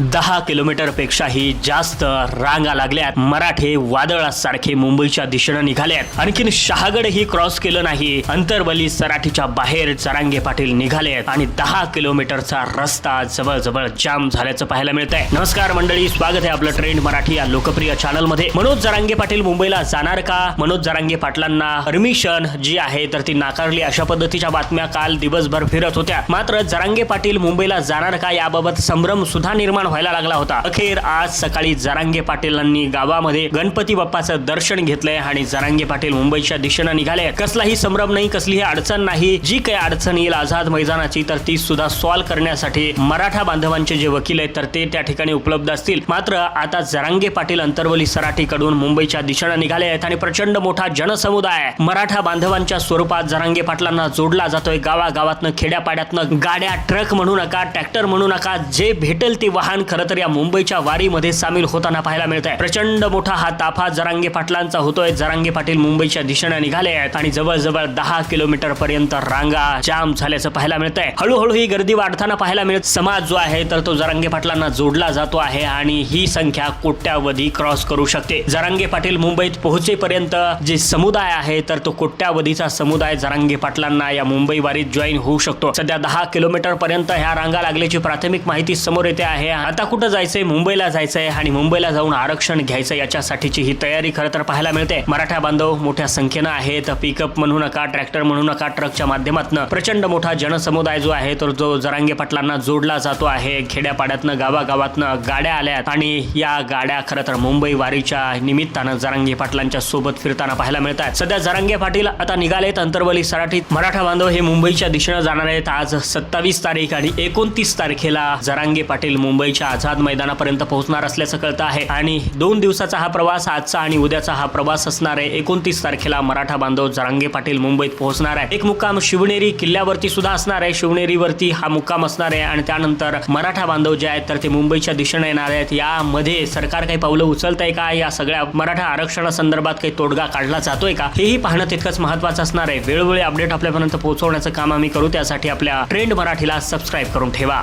दहा किलोमीटर पेक्षाही जास्त रांगा लागल्यात. मराठे वादळासारखे मुंबईच्या दिशेनं निघाल्यात आणखीन शहागडही क्रॉस केलं नाही. अंतरबली सराठीच्या बाहेर चरांगे पाटील निघालेत. आणि दहा किलोमीटरचा रस्ता जवळजवळ जाम झाल्याचं पाहायला मिळत आहे नमस्कार मंडळी स्वागत आहे आपलं ट्रेंड मराठी या लोकप्रिय चॅनलमध्ये मनोज जरांगे पाटील मुंबईला जाणार का? मनोज जरांगे पाटलांना परमिशन जी आहे तर ती नाकारली. अशा पद्धतीच्या बातम्या काल दिवसभर फिरत होत्या. मात्र जरांगे पाटील मुंबईला जाणार का याबाबत संभ्रम सुद्धा निर्माण व्हायला लागला होता. अखेर आज सकाळी जरांगे पाटीलांनी गावामध्ये गणपती बाप्पाचं दर्शन घेतलंय आणि जरांगे पाटील मुंबईच्या दिशेनं निघाले. कसलाही संभ्रम नाही कसलीही अडचण नाही. जी काही अडचण येईल आझाद मैदानाची तर ती सुद्धा सॉल्व्ह करण्यासाठी मराठा बांधवांचे जे वकील आहेत तर ते त्या ठिकाणी उपलब्ध असतील. मात्र आता जरांगे पाटील अंतरवली सराठीकडून मुंबईच्या दिशेनं निघाले आहेत आणि प्रचंड मोठा जनसमुदाय मराठा बांधवांच्या स्वरूपात जरांगे पाटलांना जोडला जातोय. गावागावातनं खेड्यापाड्यातनं गाड्या ट्रक म्हणू नका ट्रॅक्टर म्हणू नका जे भेटेल ते वाहन खरं तर या मुंबईच्या वारीमध्ये सामील होताना पाहायला मिळत आहे प्रचंड मोठा हा ताफा जरांगे पाटलांचा होतोय. जरांगे पाटील मुंबईच्या दिशेने निघाले आहेत आणि जवळजवळ दहा किलोमीटर पर्यंत रांगा जाम झाल्याचं पाहायला मिळत आहे हळूहळू ही गर्दी वाढताना पाहायला मिळत समाज जो आहे तर तो जरांगे पाटलांना जोडला जातो आहे आणि ही संख्या कोट्यावधी क्रॉस करू शकते. जरांगे पाटील मुंबईत पोहोचेपर्यंत जे समुदाय आहे तर तो कोट्यावधीचा समुदाय जरांगे पाटलांना या मुंबई वारीत जॉईन होऊ शकतो. सध्या दहा किलोमीटर पर्यंत ह्या रांगा लागल्याची प्राथमिक माहिती समोर येते आहे आता कुठं जायचंय? मुंबईला जायचंय आणि मुंबईला जाऊन आरक्षण घ्यायचं याच्यासाठीची ही तयारी खरं तर पाहायला मिळते. मराठा बांधव मोठ्या संख्येनं आहेत. पिकअप म्हणू नका ट्रॅक्टर म्हणू नका ट्रकच्या माध्यमातून. प्रचंड मोठा जनसमुदाय जो आहे तो जो जरांगे पाटलांना जोडला जातो आहे. खेड्यापाड्यातनं गावागावातनं गाड्या आल्यात आणि या गाड्या खरं तर मुंबई वारीच्या निमित्तानं जरांगे पाटलांच्या सोबत फिरताना पाहायला मिळतात सध्या जरांगे पाटील आता निघालेत. अंतरवली सराठीत मराठा बांधव हे मुंबईच्या दिशेनं जाणार आहेत. आज सत्तावीस तारीख आणि एकोणतीस तारखेला जरांगे पाटील मुंबई मुंबईच्या आझाद मैदानापर्यंत पोहोचणार असल्याचं कळतं आहे. आणि दोन दिवसाचा हा प्रवास आजचा आणि उद्याचा हा प्रवास असणार आहे एकोणतीस तारखेला मराठा बांधव जरांगे पाटील मुंबईत पोहोचणार आहे. एक मुक्काम शिवनेरी किल्ल्यावरती सुद्धा असणार आहे. शिवनेरीवरती हा मुक्काम असणार आहे आणि त्यानंतर मराठा बांधव जे आहेत तर ते मुंबईच्या दिशेने येणार आहेत. यामध्ये सरकार काही पावलं उचलत आहे का? या सगळ्या मराठा आरक्षणासंदर्भात काही तोडगा काढला जातोय का? हेही पाहणं तितकंच महत्वाचं असणार आहे. वेळोवेळी अपडेट आपल्यापर्यंत पोहोचवण्याचं काम आम्ही करू. त्यासाठी आपल्या ट्रेंड मराठीला सबस्क्राईब करून ठेवा.